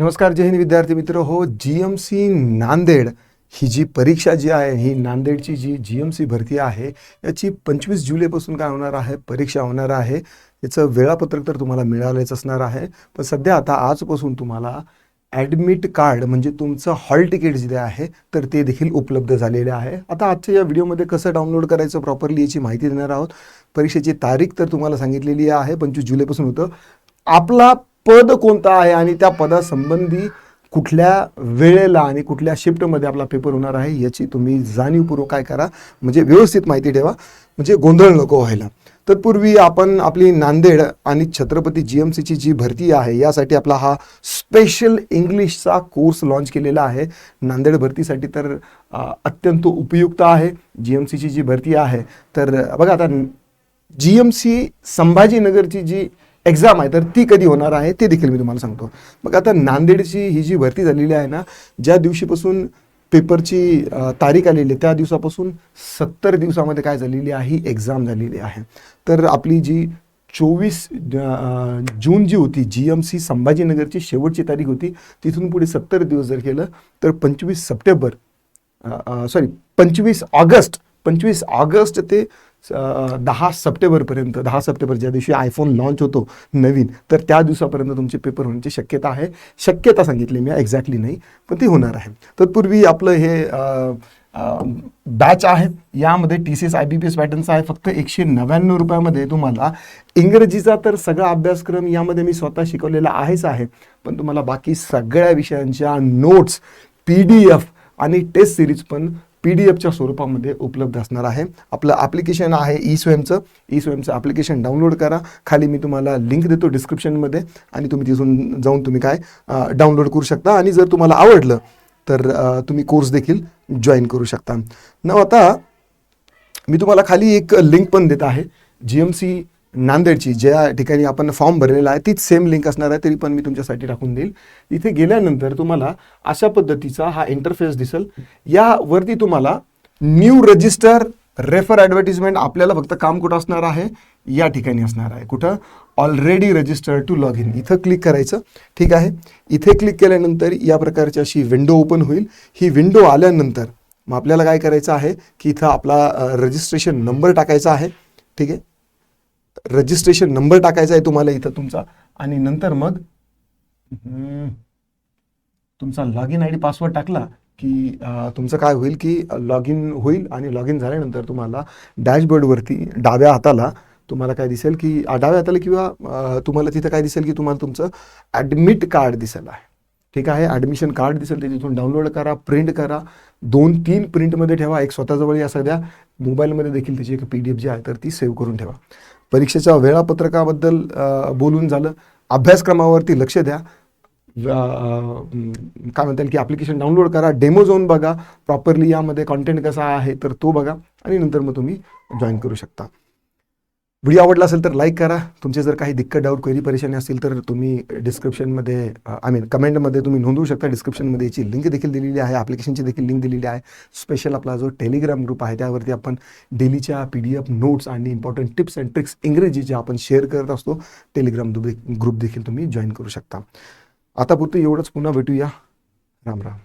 नमस्कार जय हिंद विद्यार्थी मित्र। हो जी एम सी नांदेड ही जी परीक्षा जी आहे ही नांदेडची जी जी एम सी भरती आहे याची पंचवीस जुलैपासून काय होणार आहे परीक्षा होणार आहे याचं वेळापत्रक तर तुम्हाला मिळालेच असणार आहे. पण सध्या आता आजपासून तुम्हाला ॲडमिट कार्ड म्हणजे तुमचं हॉल तिकीट जे आहे तर ते देखील उपलब्ध झालेले आहे. आता आजच्या या व्हिडिओमध्ये कसं डाउनलोड करायचं प्रॉपरली याची माहिती देणार आहोत. परीक्षेची तारीख तर तुम्हाला सांगितलेली आहे पंचवीस जुलैपासून होतं. आपला पद कोणता आहे आणि त्या पदासंबंधी कुठल्या वेळेला आणि कुठल्या शिफ्टमध्ये आपला पेपर होणार आहे याची तुम्ही जाणीवपूर्वक काय करा. म्हणजे व्यवस्थित माहिती ठेवा. म्हणजे गोंधळ नको व्हायला. तत्पूर्वी आपण आपली नांदेड आणि छत्रपती जी एम सीची जी भरती आहे यासाठी आपला हा स्पेशल इंग्लिशचा कोर्स लॉन्च केलेला आहे. नांदेड भरतीसाठी तर अत्यंत उपयुक्त आहे. जी एम सीची जी भरती आहे तर बघा आता जी एम सी संभाजीनगरची जी एक्झाम आहे तर ती कधी होणार आहे ते देखील मी तुम्हाला सांगतो. मग आता नांदेडची ही जी भरती झालेली आहे ना ज्या दिवशीपासून पेपरची तारीख आलेली आहे त्या दिवसापासून सत्तर दिवसामध्ये काय झालेली आहे ही एक्झाम झालेली आहे. तर आपली जी चोवीस जून जी होती जी एम सी संभाजीनगरची शेवटची तारीख होती तिथून पुढे सत्तर दिवस जर केलं तर पंचवीस सप्टेंबर सॉरी पंचवीस ऑगस्ट पंचवीस ऑगस्ट ते दहा सप्टेंबरपर्यंत दहा सप्टेंबर ज्या दिवशी आयफोन लॉन्च होतो नवीन तर त्या दिवसापर्यंत तुमचे पेपर होण्याची शक्यता आहे. शक्यता सांगितली मी एक्झॅक्टली नाही पण ती होणार आहे. तत्पूर्वी आपलं हे बॅच आहे. यामध्ये T C S I B P S पॅटर्नचा आहे. फक्त एकशे नव्याण्णव रुपयामध्ये तुम्हाला इंग्रजीचा तर सगळा अभ्यासक्रम यामध्ये मी स्वतः शिकवलेला आहेच आहे. पण तुम्हाला बाकी सगळ्या विषयांच्या नोट्स पी डी एफ आणि टेस्ट सिरीज पण पी डी एफच्या स्वरूपामध्ये उपलब्ध असणार आहे. आपलं ॲप्लिकेशन आहे ई स्वयंचं ई स्वयंचं ॲप्लिकेशन डाउनलोड करा. खाली मी तुम्हाला लिंक देतो डिस्क्रिप्शनमध्ये आणि तुम्ही तिथून जाऊन तुम्ही काय डाउनलोड करू शकता. आणि जर तुम्हाला आवडलं तर तुम्ही कोर्स देखील जॉईन करू शकता. न आता मी तुम्हाला खाली एक लिंक पण देत आहे. जी एम सी नांदेडची ज्या ठिकाणी आपण फॉर्म भरलेला आहे तीच सेम लिंक असणार आहे तरी पण मी तुमच्यासाठी टाकून देईल. इथे गेल्यानंतर तुम्हाला अशा पद्धतीचा हा इंटरफेस दिसेल. यावरती तुम्हाला न्यू रजिस्टर रेफर ॲडव्हर्टिजमेंट आपल्याला फक्त काम कुठं असणार आहे? या ठिकाणी असणार आहे. कुठं? Already register to log in इथं क्लिक करायचं. ठीक आहे? इथे क्लिक केल्यानंतर या प्रकारची अशी विंडो ओपन होईल. ही विंडो आल्यानंतर मग आपल्याला काय करायचं आहे? की इथं आपला रजिस्ट्रेशन नंबर टाकायचा आहे. ठीक आहे? रजिस्ट्रेशन नंबर टाकायचा आहे तुम्हाला इथं तुमचा. आणि नंतर मग हम्म, तुमचा log in I D password टाकला की तुमचं काय होईल की लॉग इन होईल आणि लॉग इन झाल्यानंतर तुम्हाला डॅशबोर्डवरती डाव्या हाताला तुम्हाला काय दिसेल की डाव्या हाताला किंवा तुम्हाला तिथं काय दिसेल की तुम्हाला तुमचं ॲडमिट कार्ड दिसेल आहे. ठीक आहे? ॲडमिशन कार्ड दिसेल ते तिथून डाउनलोड करा प्रिंट करा. दोन तीन प्रिंटमध्ये ठेवा. एक स्वतःजवळ या सध्या मोबाईलमध्ये देखील त्याची एक पी डी एफ जी आहे तर ती सेव्ह करून ठेवा. परीक्षेच्या वेळापत्रकाबद्दल बोलून झालं. अभ्यासक्रमावरती लक्ष द्या. काय म्हणता येईल की ॲप्लिकेशन डाउनलोड करा डेमो जाऊन बघा. प्रॉपरली यामध्ये कॉन्टेंट कसा आहे तर तो बघा. आणि नंतर मग तुम्ही जॉईन करू शकता. व्हिडिओ आवडला असेल तर लाईक करा. तुमचे जर काही दिक्कत डाऊट क्वेरी परेशानी असतील तर तुम्ही डिस्क्रिप्शनमध्ये आय मीन कमेंटमध्ये तुम्ही नोंदवू शकता. डिस्क्रिप्शनमध्ये याची लिंक देखील दिलेली आहे. ॲप्लिकेशनची देखील लिंक दिलेली आहे. स्पेशल आपला जो टेलिग्राम ग्रुप आहे त्यावरती आपण डेलीच्या पी डी एफ नोट्स आणि इम्पॉर्टंट टिप्स अँड ट्रिक्स इंग्रजीच्या आपण शेअर करत असतो टेलिग्राम ग्रुप देखील तुम्ही जॉईन करू शकता. आता पुरतं एवढंच. पुन्हा भेटूया. राम राम.